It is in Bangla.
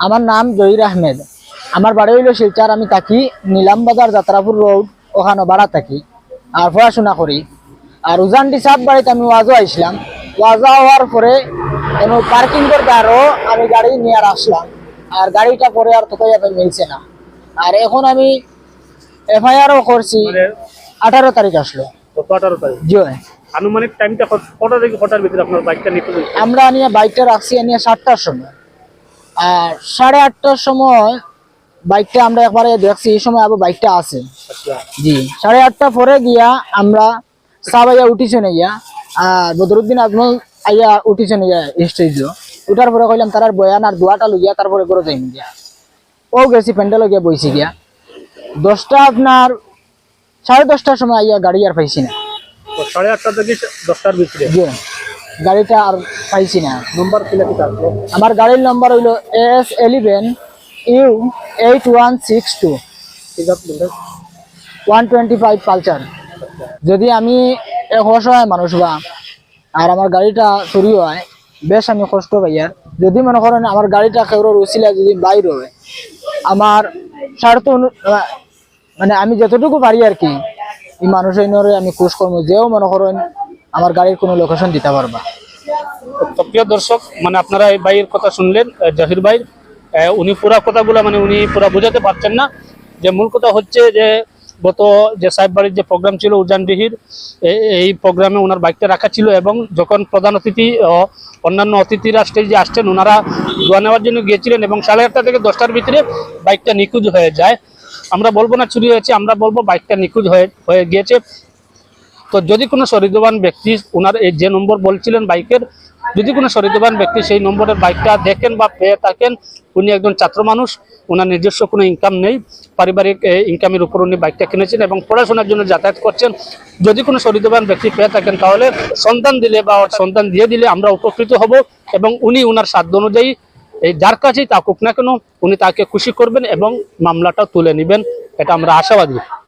আমার নাম জহির আহমেদ। আমার বাড়ি হইল শিলচার আমি থাকি নিলাম বাজার যাত্রাপুর রোড ওখানে ভাড়া থাকি। আর পড়াশোনা করি। আর উজানটি সাত বাড়িতে আমি ওয়াজও আইসলাম ওয়াজা হওয়ার পরে কোনো পার্কিং করতে আরও আমি গাড়ি নিয়ে আর আসলাম। আর গাড়িটা পরে আর কোথায় মিলছে না। আর এখন আমি এফআইআরও করছি। মানে আঠারো তারিখ আসলো। আঠারো তারিখ। জি আনুমানিক টাইমটা কত- কটা থেকে কটার ভিতরে আপনার বাইকটা হয়েছে? আমরা নিয়ে বাইকটা রাখছি নিয়ে সাতটার সময়। আর সাড়ে আটটার সময় বাইকটা আমরা একবারে দেখছি এই সময় আবার বাইকটা আছে। আচ্ছা। জি সাড়ে আটটা পরে গিয়া আমরা সাবাইয়া উঠিছে গিয়া আর বদরুদ্দিন আজমল আইয়া উঠিছে গিয়া স্টেজ উঠার পরে কইলাম তার বয়ান আর দোয়াটা লইয়া তারপরে করে যাইম গিয়া। ও গেছি প্যান্ডেল গিয়া বইছি গিয়া। দশটা আপনার সাড়ে দশটার সময় আইয়া গাড়ি আর পাইছি না। সাড়ে আটটা থেকে দশটার ভিতরে? গাড়িটা আর পাইছি না। নম্বর কি লেখা থাকল আমার গাড়ির নম্বর হইল S eleven U eight one six two one twenty five puncture যদি আমি এক অসহায় মানুষ বা আর আমার গাড়িটা চুরি হয় বেশ আমি কষ্ট পাই আর যদি মনে করেন আমার গাড়িটা কেউর উচিলা যদি বাইর হয় আমার স্বার্থ মানে আমি যতটুকু পারি আর কি এই মানুষের আমি খুশ করব যেও মনে করেন আমার গাড়ির কোনো লোকেশন দিতে পারবা। তো প্রিয় দর্শক মানে আপনারা এই ভাইয়ের কথা শুনলেন জাহির ভাই উনি পুরা কথাগুলো মানে উনি পুরা বোঝাতে পারছেন না। যে মূল কথা হচ্ছে যে, গত যে সাহেব বাড়ির যে প্রোগ্রাম ছিল উজানডিহির এ- এই প্রোগ্রামে ওনার বাইকটা রাখা ছিল এবং যখন প্রধান অতিথি অন্যান্য অতিথিরা স্টেজে আসছেন ওনারা দোয়া নেওয়ার জন্য গিয়েছিলেন এবং সাড়ে আটটা থেকে দশটার ভিতরে বাইকটা নিখোঁজ হয়ে যায়। আমরা বলব না চুরি হয়েছে, আমরা বলব বাইকটা নিখোঁজ হয়ে হয়ে গিয়েছে। তো যদি কোনো সরিদবান ব্যক্তি ওনার এই যে নম্বর বলছিলেন বাইকের, যদি কোনো সরিদবান ব্যক্তি সেই নম্বরের বাইকটা দেখেন বা পেয়ে থাকেন, উনি একজন ছাত্র মানুষ ওনার নিজস্ব কোনো ইনকাম নেই, পারিবারিক ইনকামের উপর উনি বাইকটা কিনেছেন এবং পড়াশোনার জন্য যাতায়াত করছেন। যদি কোনো সরিদবান ব্যক্তি পেয়ে থাকেন, তাহলে সন্তান দিলে বা সন্তান দিয়ে দিলে আমরা উপকৃত হব এবং উনি ওনার সাধ্য অনুযায়ী এই যার কাছেই থাকুক না কেন, উনি তাকে খুশি করবেন এবং মামলাটা তুলে নেবেন। এটা আমরা আশাবাদী।